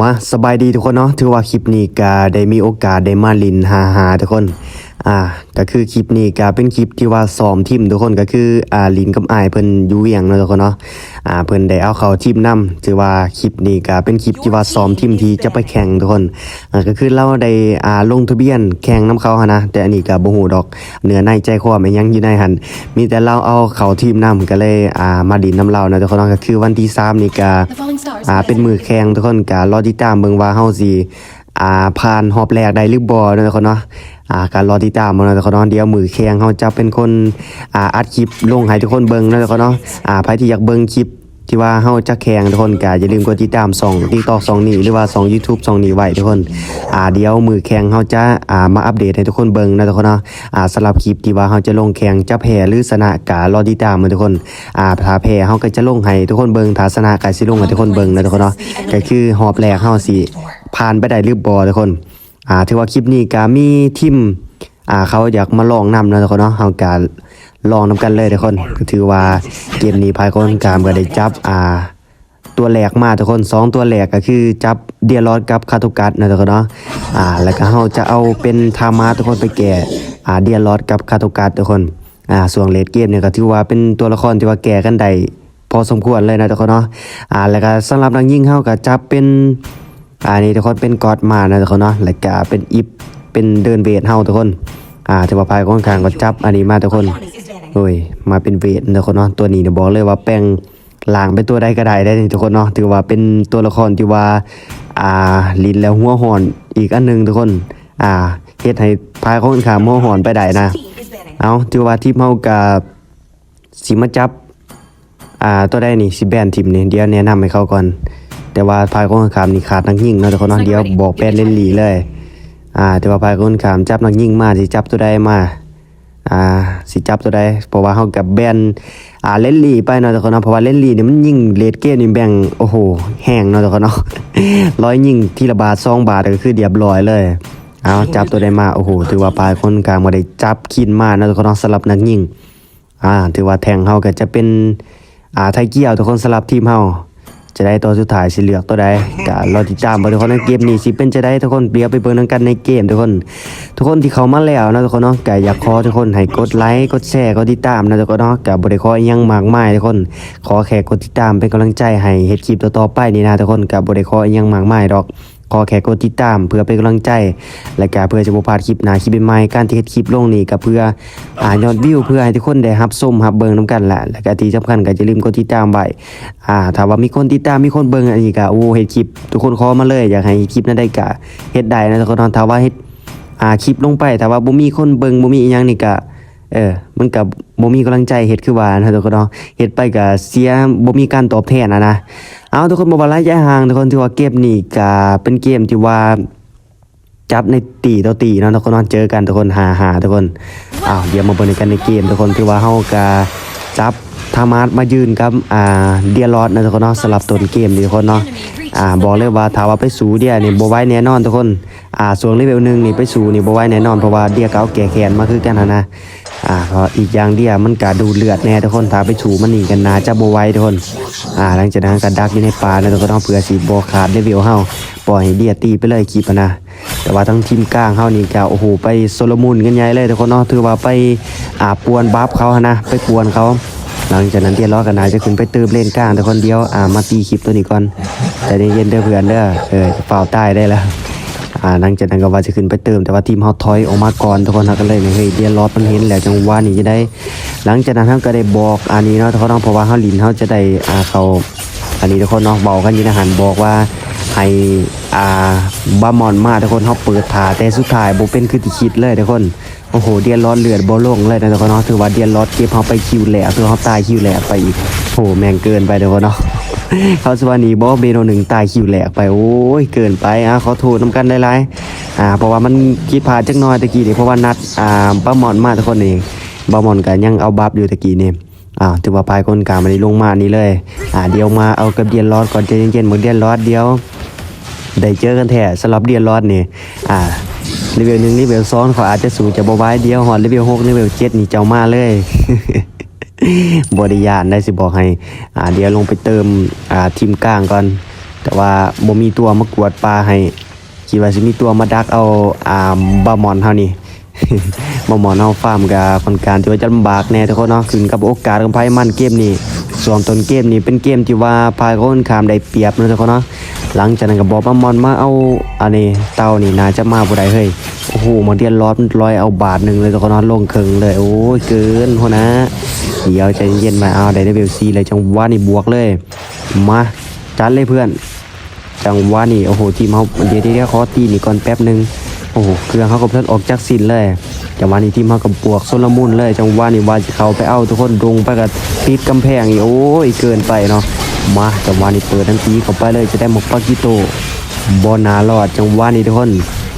มาสบายดีทุกคนเนาะถือว่าคลิปนี้ก็ได้มีโอกาสได้มาลินหาหาทุกคน อ่าก็คือคลิปนี้ก็เป็นคลิปที่ว่าซ้อมทีมทุกคนก็คืออ่าลินกับอายเพิ่นอยู่เวียงเนาะทุกคนเนาะอ่าเพิ่นได้เอาเขาทีมนํถือว่าคลิปนี้ก็เป็นคลิปที่ว่าซ้อมทีมที่จะไปแข่งทุกคนอ่าก็คือเราได้อ่าลงทะเบียนแข่งนํเขาหนนะแต่อันนี้ก็บ่ฮู้ดอกเหนือในใจความอิหยังอยู่ในหันมีแต่เราเอาเขาทีมนํก็เลยอ่ามาดินนํเรานะทุกคนเนาะก็คือวันที่3นี่ก็อ่าเป็นมือแข่งทุกคนก็รอติดตามเบิ่งว่าเฮาสิอ่าผ่านรอบแรกได้หรือบ่เนาะทุกคนเนาะ อ่าการรอติดตามเนาะทุกคนเนาะเดี๋ยวมือแข่งเฮาจะเป็นคนอ่าอัดคลิปลงให้ทุกคนเบิ่งเนาะทุกคนเนาะอ่าใครที่อยากเบิ่งคลิปที่ว่าเฮาจะแข่งทุกคนก็อย่าลืมกดติดตามช่อง TikTok ช่องนี้หรือว่าช่อง YouTube ช่องนี้ไว้ทุกคนอ่าเดี๋ยวมือแข่งเฮาจะอ่ามาอัปเดตให้ทุกคนเบิ่งนะทุกคนเนาะอ่าสำหรับคลิปที่ว่าเฮาจะลงแข่งจะแพ้หรือชนะก็รอติดตามมาทุกคนอ่าถ้าแพ้เฮาก็จะลงให้ทุกคนเบิ่งถ้าชนะก็สิลงให้ทุกคนเบิ่งนะทุกคนเนาะก็คือหอบแรกเฮาสิผ่านไปได้หรือบ่ทุกคน อ่าถือว่าคลิปนี้ก็มีทีมอ่าเขาอยากมาลองนำนะทุกคนเนาะเฮาก็ลองนำกันเลยทุกคนก็ถือว่าเกมนี้ภายคนกามก็ได้จับอ่าตัวแหลกมาทุกคนสองตัวแหลกก็คือจับเดียรอดกับคาตุกัสนะทุกคนเนาะอ่าแล้วก็เฮาจะเอาเป็นทามาทุกคนไปแก่อ่าเดียรอดกับคาตุกัสทุกคนอ่าส่วนเลดเกมเนี่ยก็ถือว่าเป็นตัวละครที่ว่าแก่กันได้พอสมควรเลยนะทุกคนเนาะอ่าแล้วก็สำหรับนักยิงเฮาก็จับเป็น อ่านี่ทุกคนเป็นกอดมานะทุกคนเนาะแล้วก็เป็นอิฟเป็นเดินเวทเฮาทุกคน อ่าถือว่าภายค่อนข้างก็จับอันนี้มาทุกคนโอ้ยมาเป็นเวทนะทุกคนเนาะตัวนี้เนี่ยบอกเลยว่าแปลงหลางเป็นตัวใดก็ได้ได้ทุกคนเนาะถือว่าเป็นตัวละครที่ว่าอ่าลินแล้วหัวหอนอีกอันหนึงทุกคน อ่าเฮ็ดให้พายคนขามหัวหอนไปได้นะ เอาถือว่าทีมเฮากับสิมาจับอ่าตัวใดนี่สิแบนทีมนี่เดี๋ยวแนะนำให้เขาก่อน แต่ว่าพายคนขามนี่ขาดนักยิงเนาะทุกคนเนาะเดี๋ยวบอกแปนเล่นหลีเลย อ่า แต่ว่าพายคนขามจับนักยิงมาสิจับตัวใดมา อ่า สิจับตัวใดเพราะว่าเฮากับแบนอ่าเล่นลีไปเนาะทุกคนเนาะเพราะว่าเล่นลีนี่มันยิงเลดเกมนี่แบ่งโอ้โหแห้งเนาะทุกคนเนาะร้อยยิงทีละบาท2บาทก็คือเรียบร้อยเลยเอาจับตัวใดมาโอ้โหถือว่าปลายคนกลางบ่ได้จับคินมานะทุกคนเนาะสำหรับนักยิงอ่าถือว่าแทงเฮาก็จะเป็นอ่าไทยเกี่ยวทุกคนสำหรับทีมเฮา จะได้ตัวสุดท้ายสิเลือกตัวใดก็รอติดตามเบิ่งทุกคนในเกมนี้สิเป็นจะได้ทุกคนเดี๋ยวไปเบิ่งนำกันในเกมทุกคน ทุกคนที่เขามาแล้วนะทุกคนเนาะก็อยากขอทุกคนให้กดไลค์กดแชร์กดติดตามนะทุกคนเนาะก็บ่ได้ขออิหยังมากมายทุกคน ขอแค่กดติดตามเป็นกำลังใจให้เฮ็ดคลิปต่อๆไปนี่นะทุกคนก็บ่ได้ขออิหยังมากมายดอก ขอแค่กดติดตามเพื่อเป็นกำลังใจ และก็เพื่อจะบ่พลาดคลิปหน้าคลิปใหม่ๆการที่เฮ็ดคลิปลงนี่ก็เพื่ออ่ายอดวิวเพื่อให้ทุกคนได้รับชมรับเบิ่งนํกันแหละและก็ที่สำคัญก็อย่าลืมกดติดตามไว้อ่าถ้าว่ามีคนติดตามมีคนเบิ่งอันนี้ก็โอ้เฮ็ดคลิป ทุกคนขอมาเลยอยากให้คลิปนั้นได้ก็เฮ็ดได้นะทุกคนเนาะถ้าว่าเฮ็ดอ่าคลิปลงไปแต่ว่าบ่มีคนเบิ่งบ่มีอีหยังนี่ก็เออ มันก็บ่มีกำลังใจเฮ็ดคือว่านะทุกคนเนาะเฮ็ดไปก็เสียบ่มีการตอบแทนนะนะ เอาทุกคนบ่ว่าระยห่างทุกคนที่ว่าเกมนี้ก็เป็นเกมที่ว่าจับในตีต่อตีเนาะทุกคนนาะเจอกันทุกคนหาหาทุกคนอ้าวเดี๋ยวมาเบิ่งกันในเกมทุกคนที่ว่าเฮาก็จับทามาสมายืนกับอ่าเดียรอดนะทุกคนเนาะสลับต้นเกมทุกคนเนาะอ่าบอกเลยว่าถ้าว่าไปสู่เดียนี่บไว้แน่นอนทุกคนอ่าส่วนเลเวลหนึ่งนี่ไปสู่นี่บไว้แน่นอนเพราะว่าเดียเก่าแก่แขนมาคือกันนะนะ อ่าพราะอีกอย่างเดียวมันก็ดูเลือดแน่ทุกคนถ้าไปสู่มันหนีกันนาจะโบไว้ทุกคนอ่าหลังจากนั้นก็ดักอยู่ในป่านะทุกคนเนาเพื่อสิบ่ขาดเลเวลเฮาปล่อยเดียตีไปเลยคลิปนะแต่ว่าทั้งทีมกลางเฮานี่ก็โอ้โหไปโซโลมุนกันใหญ่เลยทุกคนเนาะถือว่าไปอ่าปวนบัฟเขาหั้นะไปปวนเขาหลังจากนั้นเดียล้อกันนายจะขึ้นไปเติมเล่นกลางแต่คนเดียวอ่ามาตีคลิปตัวนี้ก่อน แต่เย็นเด้อเพื่อนเด้อเออเฝ้าใต้ได้แล้ว อ่าหลังจากนั้นก็ว่าจะขึ้นไปเติมแต่ว่าทีมเฮาถอยออกมาก่อนทุกคนฮาก็เลยเฮ้ยเดียร์ล้อมันเห็นแล้วจังหวะนี้จะได้ หลังจากนั้นเฮาก็ได้บอกอันนี้เนาะทุกคนเพราะว่าเฮาลินเฮาจะได้อ่าเขาอันนี้ทุกคนเนาะเบากันยินอาหารบอกว่าให้อ่าบามอนมาทุกคนเฮาเปิดถาแต่สุดท้ายบ่เป็นคือที่คิดเลยทุกคนโอ้โหเดียนรอดเลือดบ่ลงเลยนะทุกคนเนาะถือว่าเดียนรอดเก็บเขาไปคิวแหลกคือเขาตายคิวแหลกไปอีกโอ้โหแม่งเกินไปทุกคนเนาะ เขาสวานีบอเบโนหนึ่งตายคิวแหลกไปโอ้ยเกินไปอะขอโทษน้ำกันหลายๆอ่าเพราะว่ามันคิดพลาดจักน้อยตะกี้นี่เพราะว่านัดอ่าป้ามอนมาทุกคนเองป้ามอนกันยังเอาบัฟอยู่ตะกี้นี่อ่าถือว่าพายคนกลางมันได้ลงมานี่เลยอ่าเดี๋ยวมาเอากับเดียนรอดก่อนใจเย็นๆเหมือนเดียนรอดเดียวได้เจอกันแท้สำหรับเดียนรอดนี่อ่าเลเวลหนึ่งเลเวลสองเขาอาจจะสูงจะบวายเดียวหอดเลเวลหกเลเวลเจ็ดนี่เจ้ามาเลย บริยานได้สิบอกให้อ่าเดี๋ยวลงไปเติมอ่าทีมกลางก่อน แต่ว่าบ่มีตัวมากวดปลาให้คิดว่าสิมีตัวมาดักเอาอ่าบามอนเฮานี่บามอนเฮาฟาร์มก็ค่อนข้างที่ว่าจะลำบากแน่ทุกคนเนาะขึ้นกับโอกาสของไพ่มันเกมนี้ส่วนต้นเกมนี้เป็นเกมที่ว่าพายคนขามได้เปรียบนะทุกคนเนาะหลังจากนั้นก็บอกบามอนมาเอาอันนี้เต่านี่น่าจะมาบ่ได้เฮ้ยโอ้โหมาเดียนรอดมันลอยเอาบาทหนึ่งเลยทุกคนเนาะลงเครึ่งเลยโอ้ยเกินหัวนะ เดี๋ยวใจเย็นมาเอาได้เลเวลซีเลยจังหวะนี่บวกเลย มาจัดเลยเพื่อน จังหวะนี่โอ้โหทีมเขาเดี๋ยวเดี๋ยวขอตีนี่ก่อนแป๊บหนึงโอ้โหเครื่องเขาก็เพิ่นออกจากสินเลยจังหวะนี้ทีมเขาก็บวกโซลมุนเลยจังหวะนี่ว่าจะเขาไปเอาทุกคนลงไปกับติดกำแพงอีโอ้ยเกินไปเนาะมาจังหวะนี้เปิดทันทีเข้าไปเลยจะได้หมกปากิโตบอลนารอดจังหวะนี้ทุกคน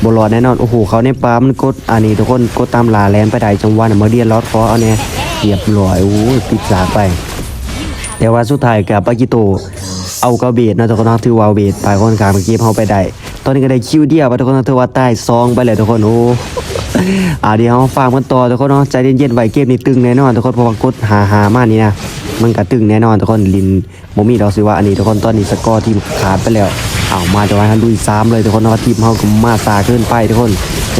บอลอดแน่นอนโอ้โหเขาในปลามันกดอันนี้ทุกคนกดตามลาแลนไปได้จังหวะนี่มาเดียนลอดคอเอาเนี่ย เรียบร้อยโอ้ยปิดสากไป แต่ว่าสุดท้ายกับปากิโต เอากระเบียดนะทุกคนนะถือว่าเบียดตายคนกลางเมื่อกี้เขาไปได้ตอนนี้ก็ได้คิวเดียวไปทุกคนนะถือว่าใต้ซองไปเลยทุกคนโอ้อ่าเดี๋ยวเราฟังกันต่อทุกคนเนาะใจเย็นๆไว้เกมนี้ตึงแน่นอนทุกคนเพราะว่ากดหาหามานี่นะมันก็ตึงแน่นอนทุกคนลินโมมี่ดอกสิว่าอันนี้ทุกคนตอนนี้สกอร์ทีมขาดไปแล้วเอามาจะไว้ทันลุยซ้ำเลยทุกคนเนาะทีมเขาก็มาซาขึ้นไปทุกคน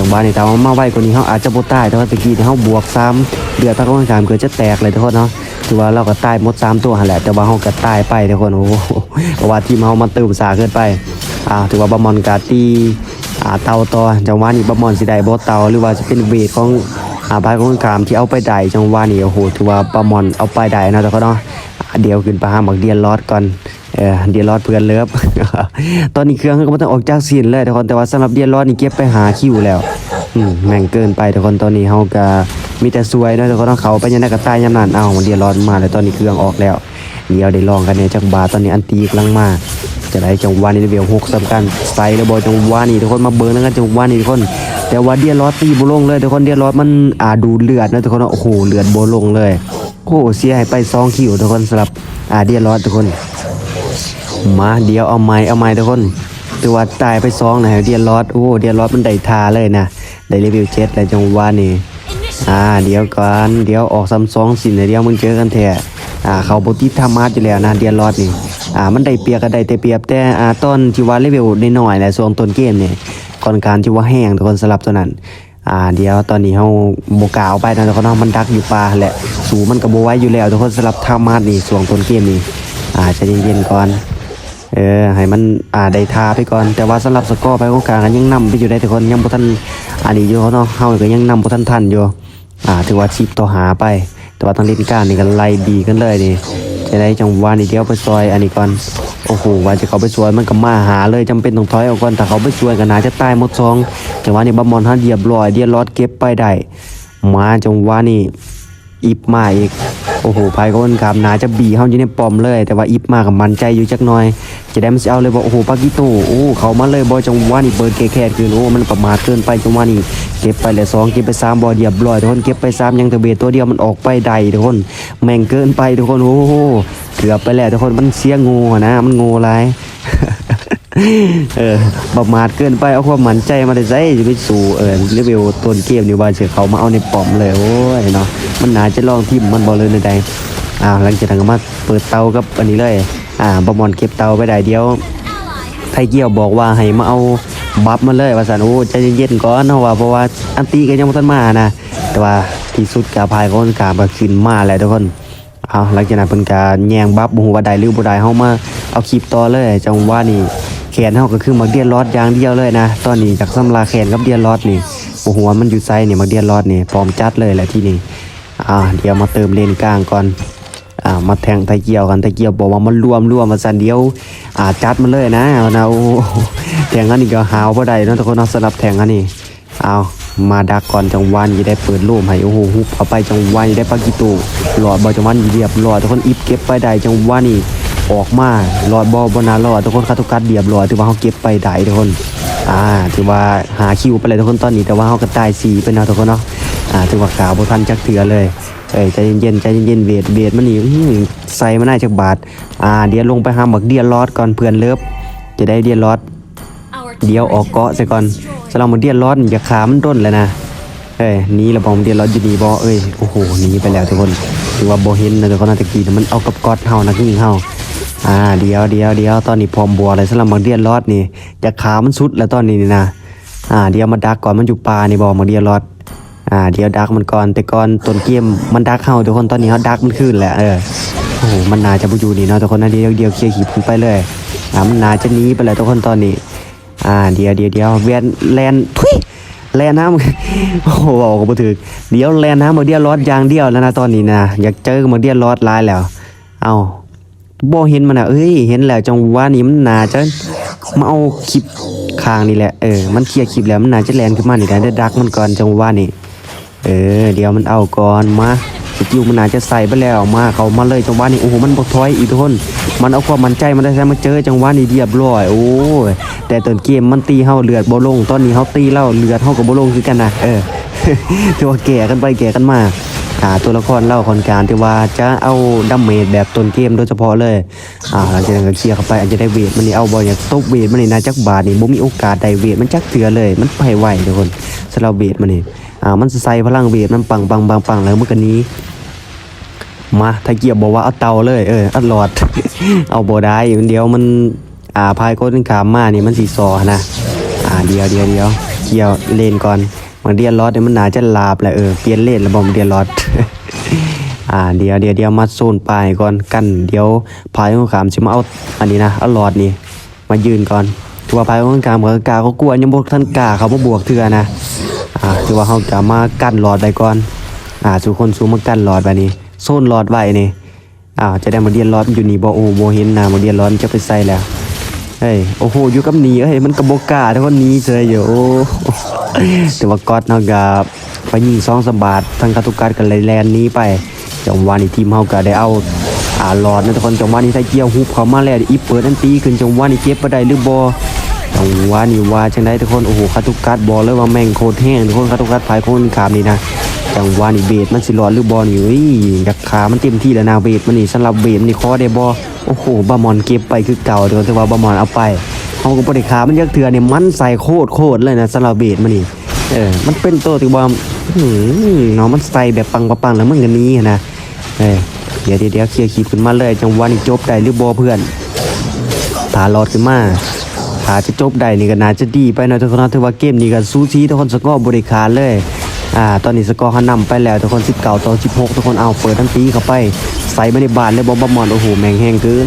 จังหวะนี้แต่ว่ามาไวกว่านี้เขาอาจจะโบตายแต่ว่าตะกี้เขาบวกซ้ำเดือดตะก้อนกลางเกิดจะแตกเลยทุกคนเนาะถือว่าเราก็ตายหมดซ้ำตัวแหละแต่ว่าเขาก็ตายไปทุกคนโอ้โหเพราะว่าทีมเขามันตื่นสาขึ้นไปอ่าถือว่าบอมอนกาตีอ่าเตาต่อจังหวะนี้บะมอนสิได้บ่เตาหรือว่าจะเป็นเวทของอาภายของกามที่เอาไปได้จังหวะนี้โอ้โหถือว่าบะมอนเอาไปได้นะแต่ก็เนาะเดี๋ยวขึ้นไปหาหมักเดียนลอดก่อน เดียนลอดเพื่อนเลิฟตอนนี้เครื่องเขาก็บ่ต้องออกจากซีนเลยทุกคนแต่ว่าสำหรับเดียนลอดนี่เก็บไปหาคิวแล้วแม่งเกินไปทุกคนตอนนี้เฮาก็มีแต่ซวยเนาะทุกคนเนาะเขาไปยังได้กระต่ายยามนั้นเอาเดียนลอดมาแล้วตอนนี้เครื่องออกแล้วเดี๋ยวได้ลองกันเนี่ยจักบาตอนนี้อันตีกำลังมาจะได้จังหวะนี้เบลหกสำคัญใส่ระบบจังหวะนี้ทุกคนมาเบิร์นแล้วกันจังหวะนี้ทุกคน แต่ว่าเดียร์ลอสตีบุลงเลยทุกคนเดียร์ลอสมันอ่าดูเลือดนะทุกคนโอ้โหเลือดโบลงเลยโอ้โหเสียให้ไปสองคิวทุกคนสำหรับอ่าเดียร์ลอสทุกคน มาเดี๋ยวเอาไม้เอาไม้ทุกคนถือว่าตายไปสองนะเดียร์ลอสโอ้เดียร์ลอสมันได้ทาเลยนะได้เลเวเจ็ดเลยจังหวะนี้อ่าเดี๋ยวก่อนเดี๋ยวออกซัมซองสินเดี๋ยวมึงเจอกันแท้อ่าเขาบติดธรรมาสอยู่แล้วนะเดียนรอดนี่อ่ามันได้เปียบก็ได้แต่เปียบแต่อ่าต้นที่ว่าเลเวลน้อยแหละส่วนต้นเกมเนี่ยก่อนการที่ว่าแห้งทุกคนสลับตัวนั้นอ่าเดี๋ยวตอนนี้เฮาโบกาเอาไปนะทุกคนเนาะมันดักอยู่ป่าแหละสูมันก็บ่ไว้อยู่แล้วทุกคนสลับธรรมาสนี่ส่วนต้นเกมนี่อ่าใจเย็นๆก่อน เออให้มันอ่าได้ทาไปก่อน แต่ว่าสำหรับสกอร์ไปของกลางกันยังนำไปอยู่ได้ทุกคนยังบ่ทันอันนี้อยู่เนาะเฮาก็ยังนำบ่ทันทันอยู่อ่าถือว่าชิปต่อหาไป แต่ว่าทางเล่นการนี่ก็ไล่ดีกันเลยนี่จะได้จังหวะนี่เดียวไปซอยอันนี้ก่อนโอ้โหว่าจะเขาไปซอยมันก็มาหาเลยจำเป็นต้องถอยออกก่อนแต่เขาไปซวยกันนาจะตายหมดซองจังหวะนี้บัมมอนฮะเดียบร้อยเดียรอดเก็บไปได้มาจังหวะนี่อิบมาอีก โอ้โหไพ่ก็วันกามนาจะบีเข้าอยู่ในปอมเลย แต่ว่าอิบมากับมันใจอยู่จักหน่อย จะได้มันสิเอาเลยบอกโอ้โหปากิโตโอ้เขามาเลยบอยจังหวะนี่เปิดแคร์คืนโอ้มันประมาทเกินไปจังหวะนี้เก็บไปเลยสองเก็บไปสามบอลเดียบร้อยทุกคนเก็บไปสามยังแต่เบตัวเดียวมันออกไปใดทุกคน แม่งเกินไปทุกคนโอ้โหเกือบไปแล้วทุกคนมันเสียงูนะมันงูอะไร เออประมาทเกินไปเอาความมั่นใจมาได้ใจจะไปสู่เออเลเวลต้นเกมนี่ว่าเสือเขามาเอาในปอมเลยโอ้ยเนาะมันหนาจะลองทิมมันบอลเลยในใดอ้าวหลังจากนั้นก็มาเปิดเตากับอันนี้เลยอ่าบอมอนเก็บเตาไปได้เดียว ไทเกียวบอกว่าให้มาเอาบัฟมาเลยว่าสันโอ้ใจเย็นๆก่อนเนาะว่าเพราะว่าอันตีก็ยังบ่ทันมานะแต่ว่าที่สุดกาพายก็กามาขึ้นมาแล้วทุกคนเอาหลังจากนั้นเพิ่นการแยงบัฟบ่ฮู้ว่าได้หรือบ่ได้เฮามาเอาคลิปต่อเลยจังว่านี่ แขนเฮาก็คือมักเดียนลอดอย่างเดียวเลยนะ ตอนนี้จากสำลาแขนกับเดียนลอดนี่บ่ฮู้ว่ามันอยู่ไซนี่มักเดียนลอดนี่พร้อมจัดเลยแหละที่นี่อ่าเดี๋ยวมาเติมเลนกลางก่อนอ่ามาแทงไทเกียวกันไทเกียวบอกว่ามันรวมรวมมาสันเดียวอ่าจัดมันเลยนะเอานะโอ้แทงอันนี้ก็หาวบ่ได้เนะทุกคนเนาะสำหรับแทงอันนี้เอามาดักก่อนจังหวะนี้ได้เปิดรูมให้โอ้โหฮุบเอาไปจังหวะนี้ได้ปากิตูหลอดบอลจังหวะนี้เรียบร้อยทุกคนอิบเก็บไปได้จังหวะนี้ ออกมาหลอดบอบนารอดทุกคนคาทุกกัดเรียบร้อยถือว่าเขาเก็บไปได้ทุกคนอ่าถือว่าหาคิวไปเลยทุกคนตอนนี้แต่ว่าเขาก็ตายสีไปเนาะทุกคนเนาะอ่าถือว่าขาวบทันจักเถือเลยเอ้ยใจเย็นๆใจเย็นๆเวทเวทมันนี่อื้อหือใส่มาได้จากบาทอ่าเดี๋ยวลงไปหาบักเดียรอดก่อนเพื่อนเลิฟจะได้เดียรอดเดี๋ยวออกเกาะซะก่อนสำหรับบักเดียรอดอย่าขามันต้นเลยนะเอ้ยนี่เระบอมเดียรอดอยู่ดีบอเอ้ยโอ้โหหนีไปแล้วทุกคนถือว่าโบเห็นนะทุกคนนาตะกี้มันเอากับกอดเฮานักยิงเฮา อ่าเดียวเดียวเดียวตอนนี้พร้อมบัวเลยสำหรับมังเดียนรอดนี่จะขามันสุดแล้วตอนนี้นี่นะอ่าเดียวมันดักก่อนมันอยู่ป่านี่บอกมังเดียนรอดอ่าเดี๋ยวดักมันก่อนแต่ก่อนต้นเกมมันดักเข้าทุกคนตอนนี้เขาดักมันขึ้นแหละเออโอ้โหมันนาจะบ่อยู่นี่เนาะทุกคนนะเดียวเดียวเคลียร์ขีดไปเลยอ่ามันนาจะหนีไปเลยทุกคนตอนนี้ อ่าเดียวเดียวเดียวเวียนแลนทุยแลนน้ำโอ้โหบอกก็บ่ถึกเดี๋ยวแลนน้ำมาเดียรอดอย่างเดียวแล้วนะตอนนี้นะอยากเจอมาเดียรอดหลายแล้ว เอา บ่เห็นมันอะเอ้ยเห็นแล้วจังหวะนี้มันน่าจะมาเอาคลิปค้างนี่แหละเออมันเคลียร์คลิปแล้วมันน่าจะแลนขึ้นมานี่ได้ได้ดักมันก่อนจังหวะนี้เออเดี๋ยวมันเอาก่อนมาสกิลมันน่าจะใส่ไปแล้วมาเขามาเลยจังหวะนี้โอ้โหมันบ่ถอยอีกทุกคนมันเอาความมั่นใจมันได้ใช้มาเจอจังหวะนี้เรียบร้อยโอ้ยแต่ต้นเกมมันตีเฮาเลือดบ่ลงตอนนี้เฮาตีแล้วเลือดเฮาก็บ่ลงคือกันนะเออถือว่าแก่กันไปแก่กันมา อ่าตัวละครเล่าคนการที่ว่าจะเอาดัมเมจแบบต้นเกมโดยเฉพาะเลยอ่าหลังจากนั้นก็เคลียร์เข้าไปอาจจะได้เวทมันนี่เอาบอลอย่างตบเวทมันนี่นะจักบาทนี่บ่มีโอกาสได้เวทมันจักเถือเลย มันไปไหวทุกคนสำหรับเวทมันนี่อ่ามันใส่พลังเวทมันปังปังปังปังแล้วมันก็หนี้มาถ้าเกียบบอกว่าเอาเตาเลยเออเอาหลอด เอาบ่ได้เดียวมันอ่าพายโคตรขามมานี่มันสีซอนะอ่าเดียวเดียวเดียวเกี่ยวเลนก่อน บาเดียนรอดเนี่ยมันหนาจะลาบแหละเออเปลี่ยนเลนแล้วบเดียนรอดอ่าเดี๋ยวเดี๋ยวเดี๋ยวมาโซนปลายก่อนกันเดี๋ยวพายของขามสิมาเอาอันนี้นะเอาหลอดนี่มายืนก่อนถือว่าพายของขามกับกาเขากลัวยังบวกท่านกาเขาบ่บวกเถื่อนะอ่าถือว่าเขาจะมากั้นหลอดไปก่อนอ่าสู่คนสู่มากั้นหลอดไปนี่โซนหลอดไว้นี่อ่าจะได้มาเดียนหลอดมันอยู่นี่บ่โอ้บ่เห็นนะมาเดียนหลอดมันจะไปใส่แล้วเฮ้ยโอ้โหอยู่กับหนีเอ้ยมันกระบอกกาทุกคนหนี้เฉยอยู่ แต่ว่าก๊อตเนาะก็ไปยิงสองสะบาททางคาตุกัดกันเลยแลนนี้ไปจังหวะนี้ทีมเฮาก็ได้เอาอ่าหลอดนะทุกคนจังหวะนี้ถ้าเกียวฮุบเข้ามาแล้วอีเปิดอันตีขึ้นจังหวะนี้เก็บบ่ได้หรือบ่จังหวะนี้ว่าจังไดทุกคนโอ้โหคาตุกัดบอกเลยว่าแม่งโคตรแห้งทุกคนคาตุกัดภายคนขามนี่นะจังหวะนี่เบสมันสิรอดหรือบอลอยู่เอ้ยอยากขามันเต็มที่แล้วนะเบสมันนี่สำหรับเบสมันนี่คอได้บอโอ้โหบามอนเก็บไปคือเก่าเดี๋ยวแต่ว่าบามอนเอาไป เขาก็บ่ได้ขามันยักเถื่อเนี่ยมันใส่โคตรโคตรเลยนะสำหรับเบสมันนี่เออมันเป็นตัวที่ว่าอื้อหือเนาะมันใส่แบบปังปังแล้วมันก็หนี้นะเออเดี๋ยวเดี๋ยวเคลียร์ขีดขึ้นมาเลยจังหวะนี่จบได้หรือบอเพื่อนถาลอดขึ้นมาถาจะจบได้นี่ก็น่าจะดีไปหนะทุกคนนะถือว่าเกมนี้ก็สู้ซีทุกคนสกอร์บริการเลย อ่าตอนนี้สกอร์เขานำไปแล้วทุกคน19ต่อ16 ทุกคนเอาเปิดทั้งตีเข้าไปใส่ไปในบานเลยบอลบอมอนโอ้โหแมงแห้งเกิน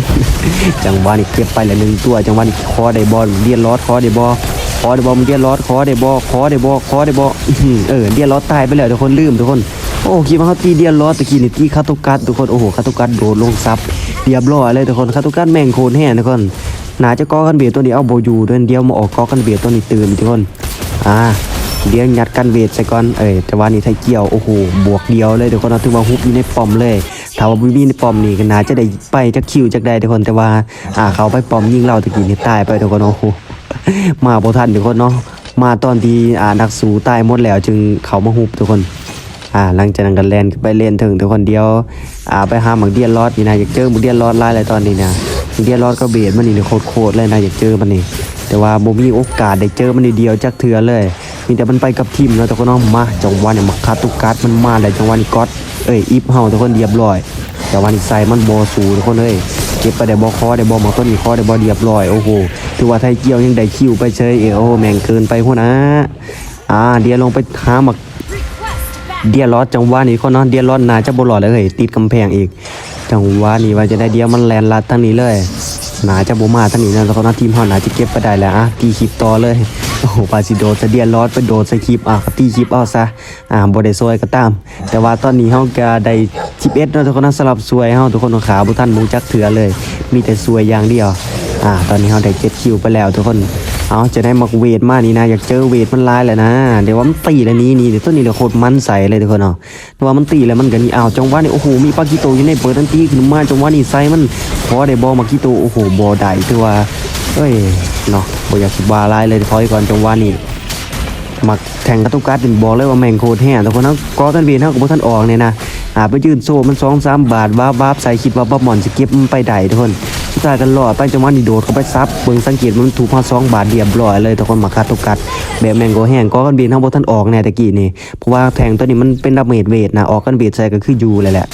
จังหวะนี้เก็บไปแล้วหนึ่งตัว จังหวะนี้คอได้บอลเดียนลอดคอได้บอลคอได้บอลเดียนลอดคอได้บอลคอได้บอลคอได้บอลเออเดียนลอดตายไปแล้วทุกคนลืมทุกคนโอ้คิดว่าเขาตีเดียนลอดตะกี้นี่ตีคาตุกัสทุกคนโอ้โหคาตุกัสโดดลงซับเรียบร้อยเลยทุกคนคาตุกัสแมงโคนแห้งทุกคนหนาจะกอกันเบียดตัวนี้เอาโบยูด้วยเดียวมาออกกอกันเบียดตัวนี้ตื่นทุกคนอ่า เดี๋ยวยัดกันเบียดใส่ก่อนเอ้ยแต่ว่านี่ไทยเกี่ยวโอ้โหบวกเดียวเลยเดี๋ยวคนเอาถือว่าฮุบอยู่ในปอมเลยถ้าว่าบุบี้ในปอมนี่ก็น่าจะได้ไปจะคิวจากใดทุกคนแต่ว่าอ่าเขาไปปอมยิงเราตะกี้นี่ตายไปทุกคนโอ้โหมาโบทันทุกคนเนาะมาตอนที่อ่านักสู้ตายหมดแล้ว จึงเขามาฮุบทุกคนอ่าหลังจากนั้นก็แลนไปเล่นถึงทุกคนเดียวอ่าไปหาหมักเดียนรอดนี่นะอยากเจอหมักเดียนรอดไล่เลยตอนนี้นะหมักเดียนรอดก็เบียดมันนี่โคตรๆเลยนะอยากเจอมันนี่แต่ว่าบ่มีโอกาสได้เจอมันนี่เดียวจักเทือเลย มีแต่มันไปกับทีมเนาะทุกคนเนาะมาจังหวะเนี่ยมาคาตุกัสมันมาเลยจังหวะนี้ก๊อตเอ้ยอีฟเฮาทุกคนเรียบร้อยแต่ว่านี่ใส่มันบ่สูทุกคนเอ้ยเก็บไปได้บ่คอได้บ่หมาต้นนี้คอได้บ่เรียบร้อยโอ้โหถือว่าไทยเกี่ยวยังได้คิวไปเฉยเออโอ้แมงเกินไปหัวนะอ่าเดียลงไปหาหมักเดียรอดจังหวะนี้คนเนาะเดียรอดนาจะบ่รอดเลยเฮ้ยติดกำแพงอีก จังหวะนี้ว่าจะได้เดียมันแลนลัดทั้งนี้เลยนาจะบ่มาทั้งนี้นะแล้วก็นาทีมเฮานาจะเก็บไปได้แล้วอะตีคลิปต่อเลย โอ้โหปาสิโดดจะเดียรอดไปโดดใส่คลิปอะกตีคลิปเอาซะอ่าบ่ได้ซวยก็ตาม แต่ว่าตอนนี้เฮาก็ได้11เนาะทุกคนนะสำหรับซวยเฮาทุกคนขาบ่ทันมูจักเถือเลย มีแต่ซวยอย่างเดียวอ่าตอนนี้เฮาได้7คิวไปแล้วทุกคนเอาจะได้มาเวทมากนี่นะอยากเจอเวทมันลายแหละนะเดี๋ยวว่ามันตีแล้วนี้นี่เดี๋ยวต้นนี้เดี๋ยวโคตรมันใสเลยทุกคนเนาะแต่ว่ามันตีแล้วมันก็นี่อ้าวจังหวะนี่โอ้โหมีปากิโตอยู่ในเปิดทันทีขึ้นมาจังหวะนี่ใส่มันพอได้บอมากิโตโอ้โหบอได้คือว่า เอ้ยเนาะบ่อยากสิบาลายเลยถอยก่อนจังหวะนี้มักแทงกระตุกกัดเป็นบอกเลยว่าแมงโคตรแห่ทุกคนเนาะก็ท่านเวียนเท่ากับบ่ท่านออกเนี่ยนะอาไปยืนโซ่มันสองสามบาทว้าบวาบใส่คิดว่าบ่หมอนจะเก็บมันไปได้ทุกคนสุดท้ายกันรอดไปจังหวะนี้โดดเข้าไปซับเบิ่งสังเกตมันถูกพอสองบาทเรียบร้อยเลยทุกคนมาคาตุกัดแบบแมงโกแห้งก็กันเบียนทั้งบนท่านออกแน่ตะกี้นี่เพราะว่าแทงตัวนี้มันเป็นดาเมจเวทนะออกกันเบียดใส่ก็คือยูเลยแหละ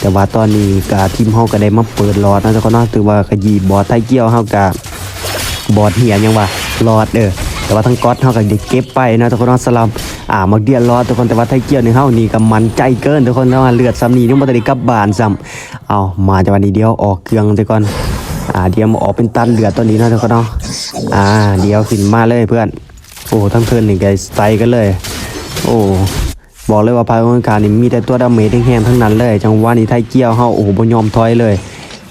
แต่ว่าตอนนี้ก็ทีมเฮาก็ได้มาเปิดหลอดนะทุกคนนะถือว่าขยีบอสไทเกียวเฮาก็ บอสเหียยังว่าหลอดเด้อแต่ว่าทั้งก๊อตเฮาก็ได้เก็บไปนะทุกคนนาะสลับอ่ามักเดียนหลอดทุกคนแต่ว่าไทยเกี่ยวนี่เฮานี่ก็มันใจเกินทุกคนแต่ว่าเลือดซ้ำนี้ยังบ่ทันได้กลับบานซ้ำเอามาจังหวะนี้เดียวออกเครื่องซะก่อนอ่าเดียวมาออกเป็นตันเลือดตัวนี้นะทุกคนเนาะอ่าเดียวขึ้นมาเลยเพื่อนโอ้ทั้งเทิร์นนี่ก็ใส่กันเลย โอ้บอกเลยว่าพายคนการนี่มีแต่ตัวดาเมจแห้งๆทั้งนั้นเลยจังหวะนี้ไทยเกียวเฮาโอ้โหบ่ยอมถอยเลย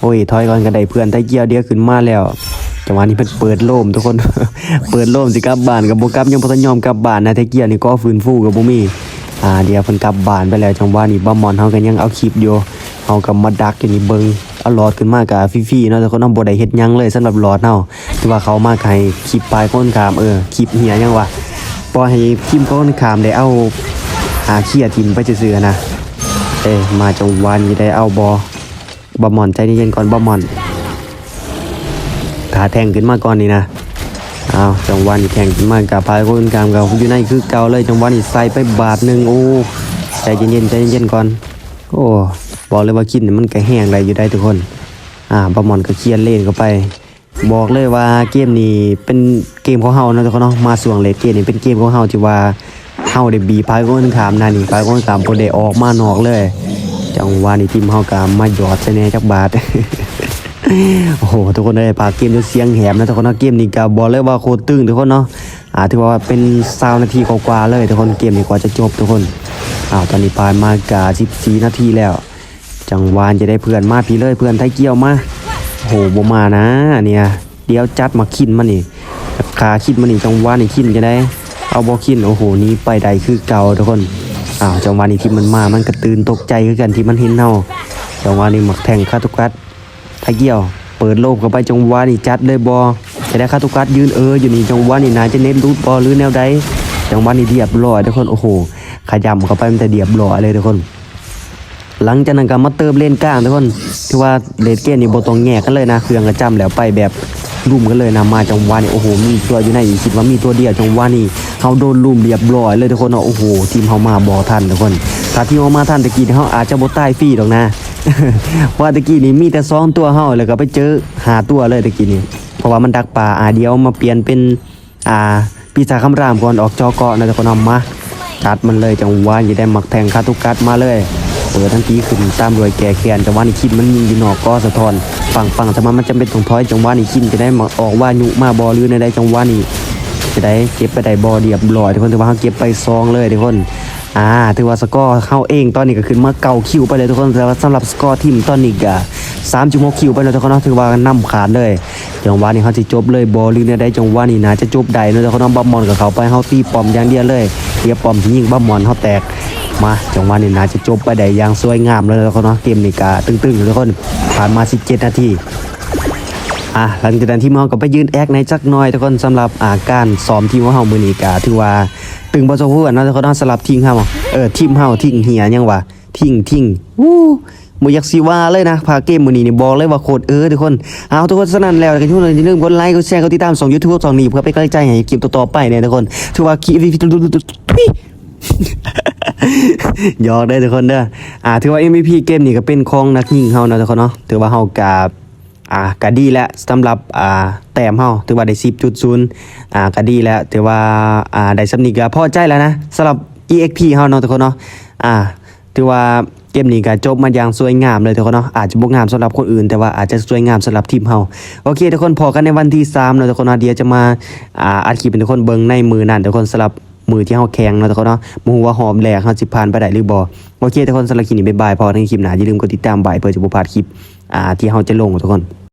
โอ้ยถอยก่อนก็ได้เพื่อนไทยเกียวเดียวขึ้นมาแล้ว จังหวะนี้เพิ่นเปิดโล่มทุกคน เปิดโล่มสิกลับบ้านกับบ่กลับยังบ่ทันยอมกลับบ้านนะไทยเกียนี่ก็ฟื้นฟูกับบ่มีอ่าเดี๋ยวเพิ่นกลับบ้านไปแล้วจังหวะนี้บ่มอนเฮาก็ยังเอาคลิปอยู่เฮาก็มาดักอยู่นี่เบิ่งเอาหลอดขึ้นมาก็ฟรีๆเนาะทุกคนเนาะบ่ได้เฮ็ดหยังเลยสำหรับหลอดเฮาที่ว่าเขามาให้คลิปปลายคนขามเออคลิปเหียยังวะปล่อยให้ทีมคนขามได้เอาหาเขี้ยทิมไปซื่อๆนะเอ้มาจังหวะนี้ได้เอาบอบอมอนใจเย็นๆก่อนบอมอน ขาแทงขึ้นมาก่อนนี่นะเอาจังหวะนี้แทงขึ้นมากับพายคนกลางกับอยู่ในคือเก่าเลยจังหวะนี้ใส่ไปบาทหนึ่งโอ้ใจเย็นๆใจเย็นๆก่อนโอ้บอกเลยว่ากินนี่มันก็แห้งอะไรอยู่ได้ทุกคนอ่าบอมอนก็เคลียร์เลนเข้าไป บอกเลยว่าเกมนี้เป็นเกมของเฮานะทุกคนเนาะมาส่วงเลทเกมนี้เป็นเกมของเฮาที่ว่าเฮาได้บีพายคนขามนานี่พายคนขามบ่ได้ออกมานอกเลย จังหวะนี้ทีมเฮาก็มาหยอดใส่แน่จักบาท โอ้โหทุกคนได้ปากเกมจนเสียงแหบนะทุกคนนะเกมนี้ก็บอกเลยว่าโคตรตึงทุกคนเนาะอ่าถือว่าเป็น20นาทีกว่าๆเลยทุกคนเกมนี้กว่าจะจบทุกคนอ้าวตอนนี้ผ่านมากา14นาทีแล้ว จังหวานจะได้เพื่อนมาพี่เลยเพื่อนไทยเกี่ยวมาโอ้โหบมานะเนี่ยเดี๋ยวจัดมาคินมานี่ขาคินมานี่จังหวะนี่คินจะได้ เอาบ่คินโอ้โหนี้ไปใดคือเก่าทุกคนอ้าวจังหวะนี้ที่มันมามันกระตื่นตกใจคือกันที่มันเห็นเฮาจังหวะนี้หมักแทงคาตุกัด ไทยเกี่ยว เปิดโลบเข้าไปจังหวะนี่จัดเลยบอจะได้คาตุกัดยืนเอออยู่นี่จังหวะนี่นายจะเน้นรูดบอหรือแนวใดจังหวะนี้เรียบร้อยทุกคนโอ้โหขยำเข้าไปมันจะเรียบร้อยเลยทุกคน หลังจากนั้นก็มาเติมเล่นกลางทุกคนที่ว่าเลนเกมนี่บ่ต้องแยกกันเลยนะเครื่องกระจำแล้วไปแบบรุมกันเลยนะมาจังหวะนี่โอ้โหมีตัวอยู่ในคิดว่ามีตัวเดียวจังหวะนี่เฮาโดนลุมเรียบร้อยเลยทุกคนเนาะโอ้โหทีมเฮามาบ่ทันทุกคนถ้าทีมเฮามาทันตะกี้เฮาอาจจะบ่ตายฟรีดอกนะ ว่าตะกี้นี่มีแต่สองตัวเฮาแล้วก็ไปเจอหาตัวเลยตะกี้นี่เพราะว่ามันดักปลาอาเดียวมาเปลี่ยนเป็นอ่าปีศาจคำรามก่อนออกจอเกาะนะทุกคนเอามากัดมันเลยจังหวะนี่ได้หมักแทงคาตุกัดมาเลยเปิดทันทีขึ้นตามรวยแก่แคนจังหวะนี้คิดมันยิงอยู่นอกก็สะท้อนฝั่งฝั่งแต่มันมันจำเป็นต้องถอยจังหวะนี้คิดจะได้มาออกว่ายุมาบอหรือในใดจังหวะนี้จะได้เก็บไปได้บอเดียบร้อยทุกคนถือว่าเขาเก็บไปซองเลยทุกคน อ่าถือว่าสกอร์เข้าเองตอนนี้ก็ขึ้นมาเก่าคิวไปเลยทุกคนแต่ว่าสำหรับสกอร์ทีมตอนนี้ก็สามจุดหกคิวไปเลยทุกคนเนาะถือว่านำขาดเลยจังหวะนี้เขาจะจบเลยบอลหรือในใดจังหวะนี้นะจะจบได้เนาะทุกคนเนาะบัมมอนกับเขาไปเขาตีปอมอย่างเดียวเลยเดียวปอมที่ยิงบัมมอนเขาแตกมาจังหวะนี้น่าจะจบไปได้อย่างสวยงามเลยแล้วก็เนาะเกมนี้ก็ตึงๆทุกคนผ่านมา17นาทีอะหลังจากนั้นที่มเฮาก็ไปยืนแอคในจักหน่อยทุกคนสำหรับอาการซ้อมทีมของเฮามือนี้ก็ถือว่า ตึงบ่สมควรเนาะทุกคนเนาะสำหรับทีมเฮาเออทีมเฮาทิ้งเหียยังวะทิ้งทิ้งวู้บ่อยากสิว่าเลยนะพาเกมมือนี้นี่บอกเลยว่าโคตรเออทุกคนเอาทุกคนฉะนั้นแล้วก็ทุกคนอย่าลืมกดไลค์กดแชร์กดติดตามช่อง YouTube ช่องนี้เพื่อเป็นกำลังใจให้คลิปต่อๆไปเนี่ยทุกคนถือว่าคลิปหยอกได้อทุกคนเด้ออ่าถือว่า MVP เกมนี้ก็เป็นของนักยิงเฮานะทุกคนเนาะถือว่าเฮากา อ่ากะดีแล้วสำหรับอ่าแต้มเฮาถือว่าได้10.0อ่ากะดีแล้วถือว่าอ่าได้สำนีก็พอใจแล้วนะสำหรับ EXP เฮาเนาะทุกคนเนาะอ่าถือว่าเกมนี้ก็จบมาอย่างสวยงามเลยทุกคนเนาะอาจจะบ่งามสำหรับคนอื่นแต่ว่าอาจจะสวยงามสำหรับทีมเฮาโอเคทุกคนพอกันในวันที่3เนาะทุกคนเนาะเดี๋ยวจะมาอ่าอัดคลิปเป็นทุกคนเบิ่งในมือนั่นทุกคนสำหรับมือที่เฮาแข็งเนาะทุกคนเนาะบ่ฮู้ว่าหอมแหลกเฮาสิผ่านไปได้หรือบ่โอเคทุกคนสำหรับคลิปนี้บ๊ายบายพอในคลิปหน้าอย่าลืมกดติดตามบ่ายเพื่อจะบ่พลาดคลิป ที่เราจะลงทุกคน